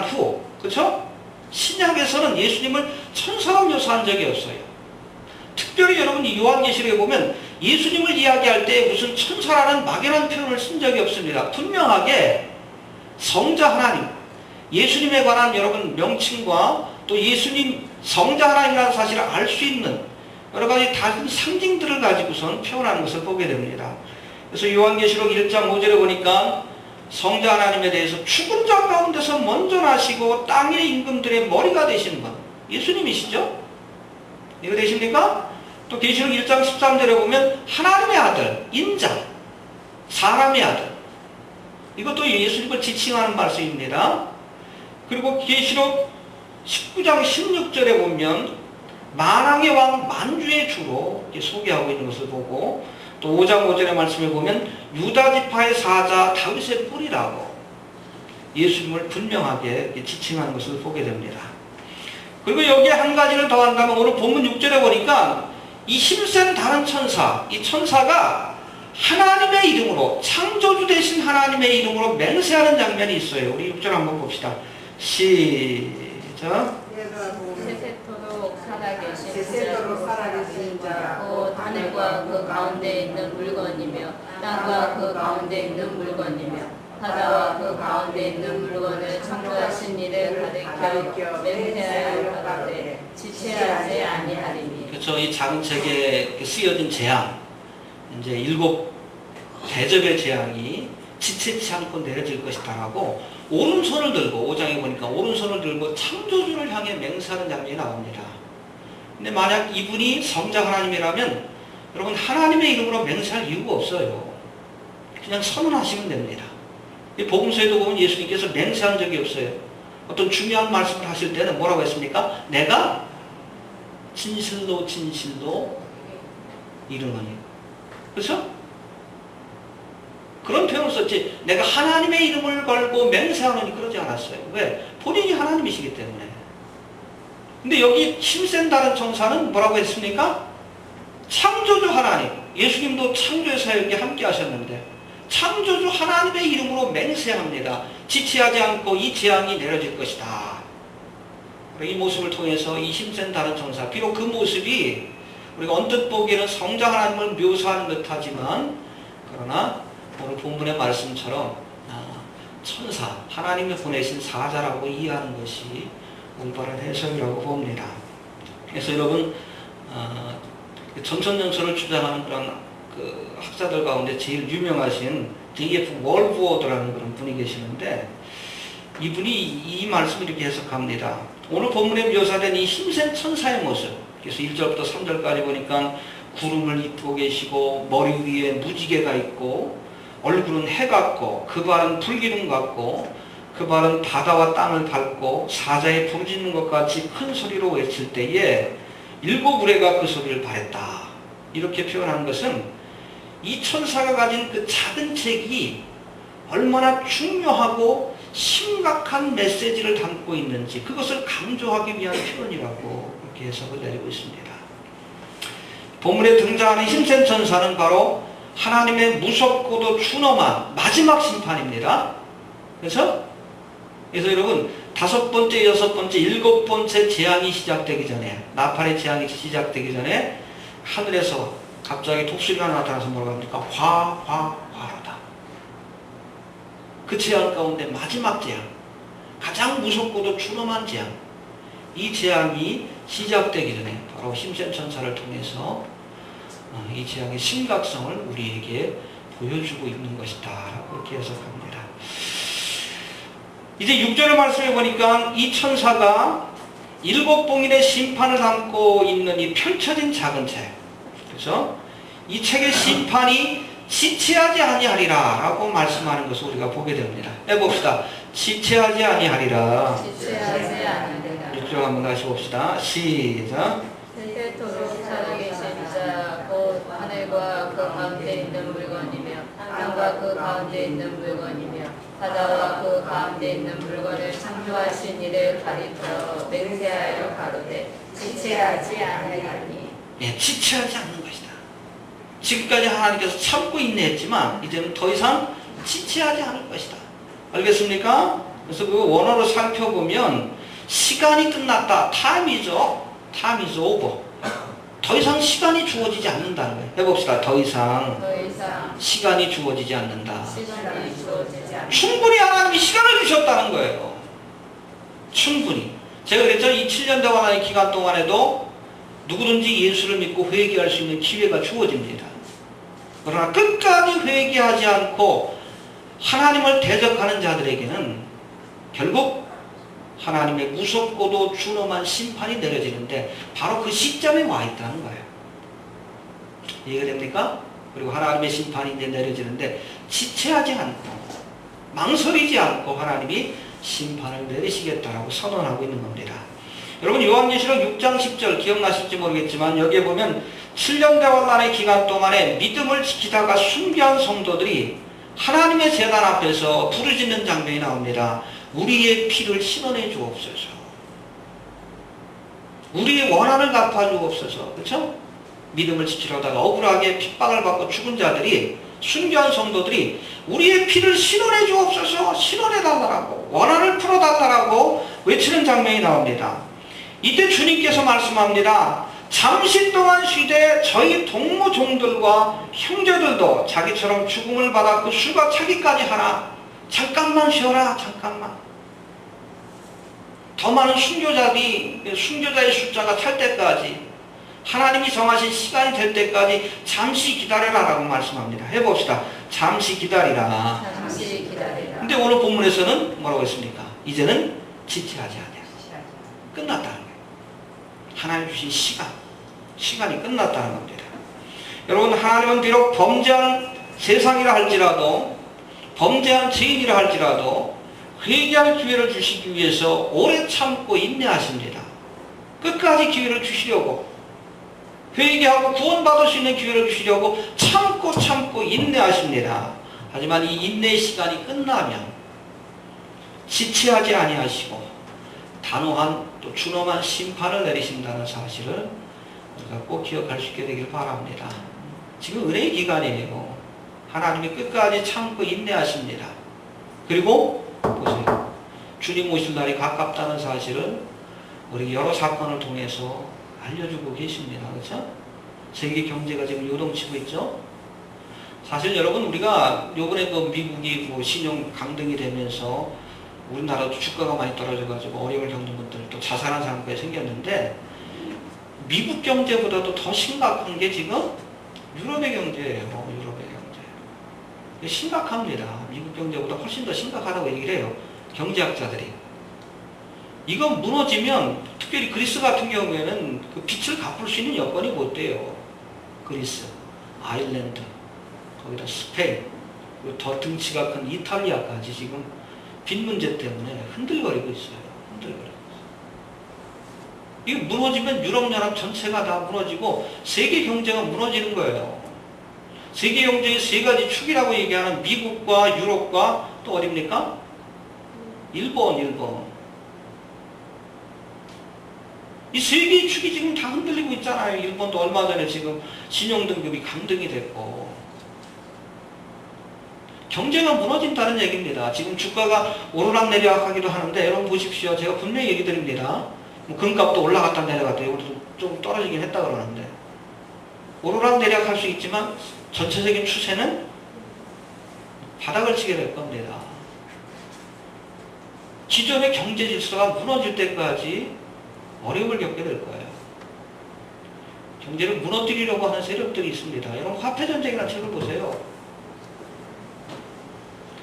후, 그렇죠? 신약에서는 예수님을 천사로 묘사한 적이 없어요. 특별히 여러분 이 요한계시록에 보면 예수님을 이야기할 때 무슨 천사라는 막연한 표현을 쓴 적이 없습니다. 분명하게 성자 하나님, 예수님에 관한 여러분 명칭과 또 예수님 성자 하나님이라는 사실을 알 수 있는 여러 가지 다른 상징들을 가지고선 표현하는 것을 보게 됩니다. 그래서 요한계시록 1장 5절에 보니까 성자 하나님에 대해서 죽은 자 가운데서 먼저 나시고 땅의 임금들의 머리가 되시는 분 예수님이시죠? 이거 되십니까? 또 계시록 1장 13절에 보면 하나님의 아들, 인자, 사람의 아들 이것도 예수님을 지칭하는 말씀입니다. 그리고 계시록 19장 16절에 보면 만왕의 왕 만주의 주로 소개하고 있는 것을 보고 또 5장 5절의 말씀에 보면 유다 지파의 사자 다윗의 뿌리라고 예수님을 분명하게 지칭하는 것을 보게 됩니다. 그리고 여기에 한 가지를 더 한다면 오늘 본문 6절에 보니까 이 힘센 다른 천사, 이 천사가 하나님의 이름으로 창조주 되신 하나님의 이름으로 맹세하는 장면이 있어요. 우리 6절 한번 봅시다. 시작. 세세토록 살아계신 세세토록 살아계신 자, 곧 하늘과 그 가운데 있는 물건이며 땅과 그 가운데 있는 물건이며 바다와 그 가운데 있는 물건을 창조하신 이를 가리켜 맹세하여 가되 지체하지 아니하리니 그렇죠. 이 작은 책에 이렇게 쓰여진 재앙, 이제 일곱 대접의 재앙이 지체치 않고 내려질 것이다라고 오른손을 들고 5장에 보니까 오른손을 들고 창조주를 향해 맹세하는 장면이 나옵니다. 근데 만약 이분이 성자 하나님이라면 여러분 하나님의 이름으로 맹세할 이유가 없어요. 그냥 선언하시면 됩니다. 이 복음서에도 보면 예수님께서 맹세한 적이 없어요. 어떤 중요한 말씀을 하실 때는 뭐라고 했습니까? 내가 진실로 진실로 이르노니. 그렇죠? 그런 표현을 썼지. 내가 하나님의 이름을 걸고 맹세하노니 그러지 않았어요. 왜? 본인이 하나님이시기 때문에. 근데 여기 힘센 다른 천사는 뭐라고 했습니까? 창조주 하나님. 예수님도 창조의 사역에 함께 하셨는데 창조주 하나님의 이름으로 맹세합니다. 지체하지 않고 이 재앙이 내려질 것이다. 이 모습을 통해서 이 힘센 다른 천사, 비록 그 모습이 우리가 언뜻 보기에는 성자 하나님을 묘사하는 듯하지만 그러나 오늘 본문의 말씀처럼 아, 천사, 하나님이 보내신 사자라고 이해하는 것이 올바른 해석이라고 봅니다. 그래서 여러분 어, 전천연설을 주장하는 그런 그 학자들 가운데 제일 유명하신 D.F. 월브워드라는 그런 분이 계시는데 이분이 이 말씀을 이렇게 해석합니다. 오늘 본문에 묘사된 이 힘센 천사의 모습. 그래서 1절부터 3절까지 보니까 구름을 입고 계시고 머리 위에 무지개가 있고 얼굴은 해 같고 그 발은 불기둥 같고 그 발은 바다와 땅을 밟고 사자의 부르짖는 것 같이 큰 소리로 외칠 때에 일곱 우레가 그 소리를 발했다. 이렇게 표현한 것은 이 천사가 가진 그 작은 책이 얼마나 중요하고 심각한 메시지를 담고 있는지 그것을 강조하기 위한 표현이라고 이렇게 해석을 내리고 있습니다. 본문에 등장하는 힘센 천사는 바로 하나님의 무섭고도 추노한 마지막 심판입니다. 그래서 그래서 여러분 다섯 번째, 여섯 번째, 일곱 번째 재앙이 시작되기 전에 나팔의 재앙이 시작되기 전에 하늘에서 갑자기 독수리가 나타나서 뭐라고 합니까? 화, 화, 화로다. 그 재앙 가운데 마지막 재앙, 가장 무섭고도 추노한 재앙, 이 재앙이 시작되기 전에 바로 힘센 천사를 통해서 어, 이 재앙의 심각성을 우리에게 보여주고 있는 것이다. 라고 이렇게 해석합니다. 이제 6절의 말씀에 보니까 이 천사가 일곱 봉인의 심판을 담고 있는 이 펼쳐진 작은 책. 그래서 이 책의 심판이 지체하지 아니하리라 라고 말씀하는 것을 우리가 보게 됩니다. 해봅시다. 지체하지 아니하리라. 지체하지 아니하리라 6절 한번 다시 봅시다. 시작. 살아계신 자, 곧 하늘과 그 가운데 있는 물건이며 땅과 그 가운데 있는 물건이며 바다와 그 가운데 있는 물건을 창조하신 이를 가리켜 맹세하여 가로되 지체하지 아니하니 예, 지체하지 않는 것이다. 지금까지 하나님께서 참고 있네 했지만 이제는 더 이상 지체하지 않을 것이다. 알겠습니까? 그래서 그 원어로 살펴보면 시간이 끝났다. time이죠. time is over. 더 이상 시간이 주어지지 않는다는 거예요. 해봅시다. 더 이상 더 이상 시간이 주어지지 않는다. 시간이 주어지지 않는 충분히 하나님이 시간을 주셨다는 거예요. 충분히. 제가 그랬죠. 이 7년 대화의 기간 동안에도 누구든지 예수를 믿고 회개할 수 있는 기회가 주어집니다. 그러나 끝까지 회개하지 않고 하나님을 대적하는 자들에게는 결국 하나님의 무섭고도 준엄한 심판이 내려지는데 바로 그 시점에 와 있다는 거예요. 이해가 됩니까? 그리고 하나님의 심판이 이제 내려지는데 지체하지 않고 망설이지 않고 하나님이 심판을 내리시겠다라고 선언하고 있는 겁니다. 여러분 요한계시록 6장 10절 기억나실지 모르겠지만 여기에 보면 7년 대환란의 기간 동안에 믿음을 지키다가 순교한 성도들이 하나님의 재단 앞에서 부르짖는 장면이 나옵니다. 우리의 피를 신원해 주옵소서. 우리의 원한을 갚아 주옵소서. 그렇죠? 믿음을 지키려다가 억울하게 핍박을 받고 죽은 자들이 순교한 성도들이 우리의 피를 신원해 주옵소서 신원해 달라고 원한을 풀어 달라고 외치는 장면이 나옵니다. 이때 주님께서 말씀합니다. 잠시 동안 쉬되 저희 동무 종들과 형제들도 자기처럼 죽음을 그 수가 차기까지 하나 잠깐만 쉬어라 잠깐만 더 많은 순교자들이 순교자의 숫자가 찰 때까지 하나님이 정하신 시간이 될 때까지 잠시 기다려라 라고 말씀합니다. 해봅시다. 잠시 기다리라. 잠시 기다리라. 근데 오늘 본문에서는 뭐라고 했습니까? 이제는 지체하지 않아요. 끝났다는 거예요. 하나님 주신 시간, 시간이 끝났다는 겁니다. 여러분 하나님은 비록 범죄한 세상이라 할지라도 범죄한 죄인이라 할지라도 회개할 기회를 주시기 위해서 오래 참고 인내하십니다. 끝까지 기회를 주시려고 회개하고 구원받을 수 있는 기회를 주시려고 참고 참고 인내하십니다. 하지만 이 인내의 시간이 끝나면 지체하지 아니하시고 단호한 또 준엄한 심판을 내리신다는 사실을 우리가 꼭 기억할 수 있게 되길 바랍니다. 지금 은혜의 기간이에요. 하나님이 끝까지 참고 인내하십니다. 그리고 보세요. 주님 오실 날이 가깝다는 사실을 우리 여러 사건을 통해서 알려주고 계십니다. 그렇죠? 세계 경제가 지금 요동치고 있죠? 사실 여러분 우리가 요번에 그 미국이 뭐 신용 강등이 되면서 우리나라도 주가가 많이 떨어져가지고 어려움을 겪는 분들 또 자살한 사람까지 생겼는데 미국 경제보다도 더 심각한 게 지금 유럽의 경제예요. 심각합니다. 미국 경제보다 훨씬 더 심각하다고 얘기를 해요. 경제학자들이. 이거 무너지면 특별히 그리스 같은 경우에는 그 빚을 갚을 수 있는 여건이 못 돼요. 그리스, 아일랜드, 거기다 스페인, 더 등치가 큰 이탈리아까지 지금 빚 문제 때문에 흔들거리고 있어요. 흔들거리고 있어요. 이게 무너지면 유럽연합 전체가 다 무너지고 세계 경제가 무너지는 거예요. 세계 경제의 세 가지 축이라고 얘기하는 미국과 유럽과 또 어딥니까? 일본, 일본. 이세 개의 축이 지금 다 흔들리고 있잖아요. 일본도 얼마 전에 지금 신용등급이 강등이 됐고. 경제가 무너진다는 얘기입니다. 지금 주가가 오르락내리락 하기도 하는데 여러분 보십시오. 제가 분명히 얘기 드립니다. 뭐 금값도 올라갔다 내려갔다 여기도 좀 떨어지긴 했다 그러는데 오르락내리락 할 수 있지만 전체적인 추세는 바닥을 치게 될 겁니다. 기존의 경제 질서가 무너질 때까지 어려움을 겪게 될 거예요. 경제를 무너뜨리려고 하는 세력들이 있습니다. 여러분 화폐전쟁이라는 책을 보세요.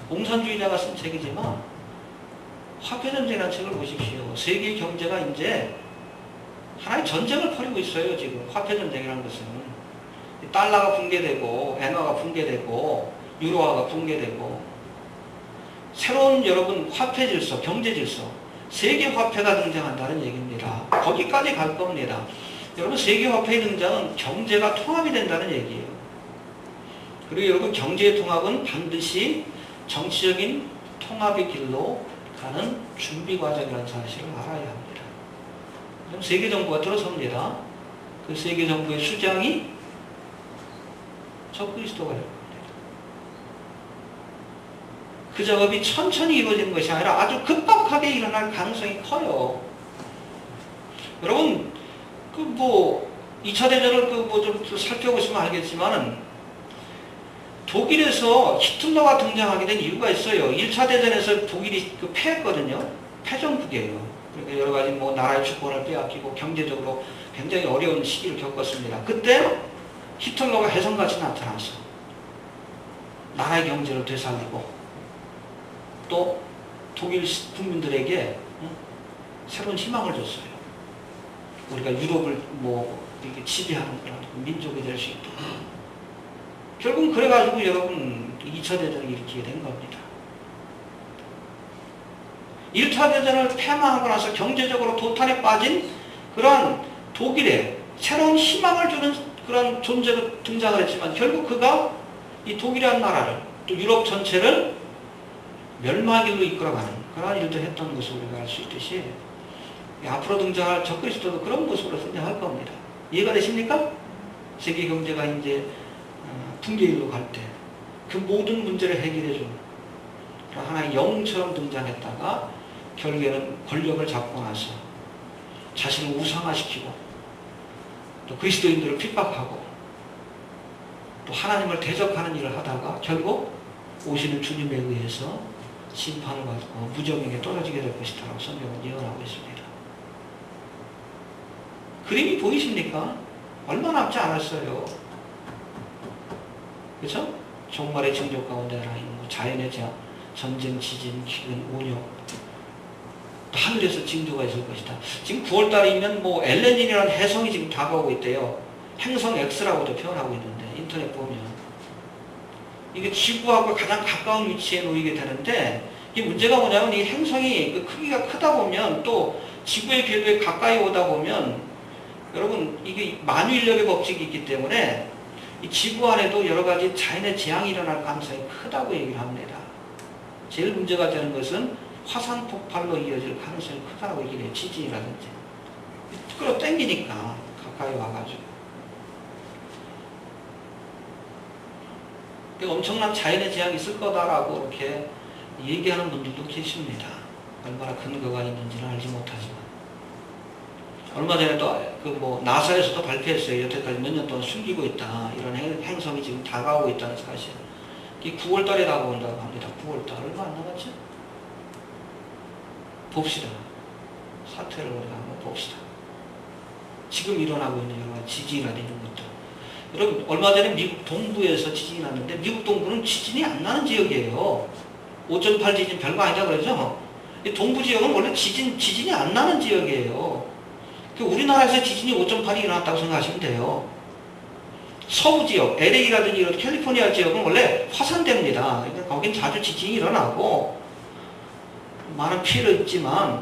공산주의자가 쓴 책이지만 화폐전쟁이라는 책을 보십시오. 세계 경제가 이제 하나의 전쟁을 벌이고 있어요. 지금 화폐전쟁이라는 것은 달러가 붕괴되고 엔화가 붕괴되고 유로화가 붕괴되고 새로운 여러분 화폐 질서, 경제 질서, 세계 화폐가 등장한다는 얘기입니다. 거기까지 갈 겁니다. 여러분 세계 화폐의 등장은 경제가 통합이 된다는 얘기예요. 그리고 여러분 경제의 통합은 반드시 정치적인 통합의 길로 가는 준비 과정이라는 사실을 알아야 합니다. 그럼 세계 정부가 들어섭니다. 그 세계 정부의 수장이 저 그리스도가 될 겁니다. 그 작업이 천천히 이루어지는 것이 아니라 아주 급박하게 일어날 가능성이 커요. 여러분, 그 뭐, 2차 대전을 그 뭐 좀 살펴보시면 알겠지만은, 독일에서 히틀러가 등장하게 된 이유가 있어요. 1차 대전에서 독일이 그 패했거든요. 패전국이에요. 그러니까 여러 가지 뭐 나라의 주권을 빼앗기고 경제적으로 굉장히 어려운 시기를 겪었습니다. 그때 히틀러가 혜성같이 나타나서 나라의 경제를 되살리고 또 독일 시- 국민들에게 응? 새로운 희망을 줬어요. 우리가 유럽을 뭐 이렇게 지배하는 그런 민족이 될 수 있도록. 결국은 그래가지고 여러분 2차 대전을 일으키게 된 겁니다. 1차 대전을 폐망하고 나서 경제적으로 도탄에 빠진 그런 독일에 새로운 희망을 주는 그런 존재로 등장을 했지만 결국 그가 이 독일이라는 나라를 또 유럽 전체를 멸망길로 이끌어가는 그런 일도 했던 것을 우리가 알 수 있듯이 이 앞으로 등장할 적그리스도도 그런 모습으로 등장할 겁니다. 이해가 되십니까? 세계 경제가 이제 어, 붕괴일로 갈 때 그 모든 문제를 해결해 주는 그런 하나의 영웅처럼 등장했다가 결국에는 권력을 잡고 나서 자신을 우상화시키고 또 그리스도인들을 핍박하고 또 하나님을 대적하는 일을 하다가 결국 오시는 주님에 의해서 심판을 받고 무정에게 떨어지게 될 것이다라고 성경은 예언하고 있습니다. 그림이 보이십니까? 얼마 남지 않았어요. 그렇죠? 종말의 징조 가운데 하나인 뭐 자연의 재앙, 전쟁, 지진, 기근, 또 하늘에서 징조가 있을 것이다. 지금 9월달이면 뭐 엘레닌이라는 해성이 지금 다가오고 있대요. 행성 X라고도 표현하고 있는데 인터넷 보면 이게 지구하고 가장 가까운 위치에 놓이게 되는데 이 문제가 뭐냐면 이 행성이 그 크기가 크다 보면 또 지구의 궤도에 가까이 오다 보면 여러분 이게 만유인력의 법칙이 있기 때문에 이 지구 안에도 여러 가지 자연의 재앙이 일어날 가능성이 크다고 얘기를 합니다. 제일 문제가 되는 것은 화산 폭발로 이어질 가능성이 크다고 해요. 지진이라든지. 끌어 당기니까 가까이 와가지고. 그러니까 엄청난 자연의 재앙이 있을 거다라고 이렇게 얘기하는 분들도 계십니다. 얼마나 근거가 있는지는 알지 못하지만. 얼마 전에 또그뭐 나사에서도 발표했어요. 여태까지 몇 년 동안 숨기고 있다. 이런 행- 행성이 지금 다가오고 있다는 사실. 이 9월 달에 다가온다고 합니다. 9월 달 얼마 안 남았죠? 봅시다. 사태를 우리가 한번 봅시다. 지금 일어나고 있는 여러 가지 지진이나 이런 것들. 여러분 얼마 전에 미국 동부에서 지진이 났는데 미국 동부는 지진이 안 나는 지역이에요. 5.8 지진 별거 아니다 그러죠? 이 동부 지역은 원래 지진 지진이 안 나는 지역이에요. 그 우리나라에서 지진이 5.8이 일어났다고 생각하시면 돼요. 서부 지역, LA라든지 이런 캘리포니아 지역은 원래 화산대입니다. 그러니까 거긴 자주 지진이 일어나고 많은 피해를 입지만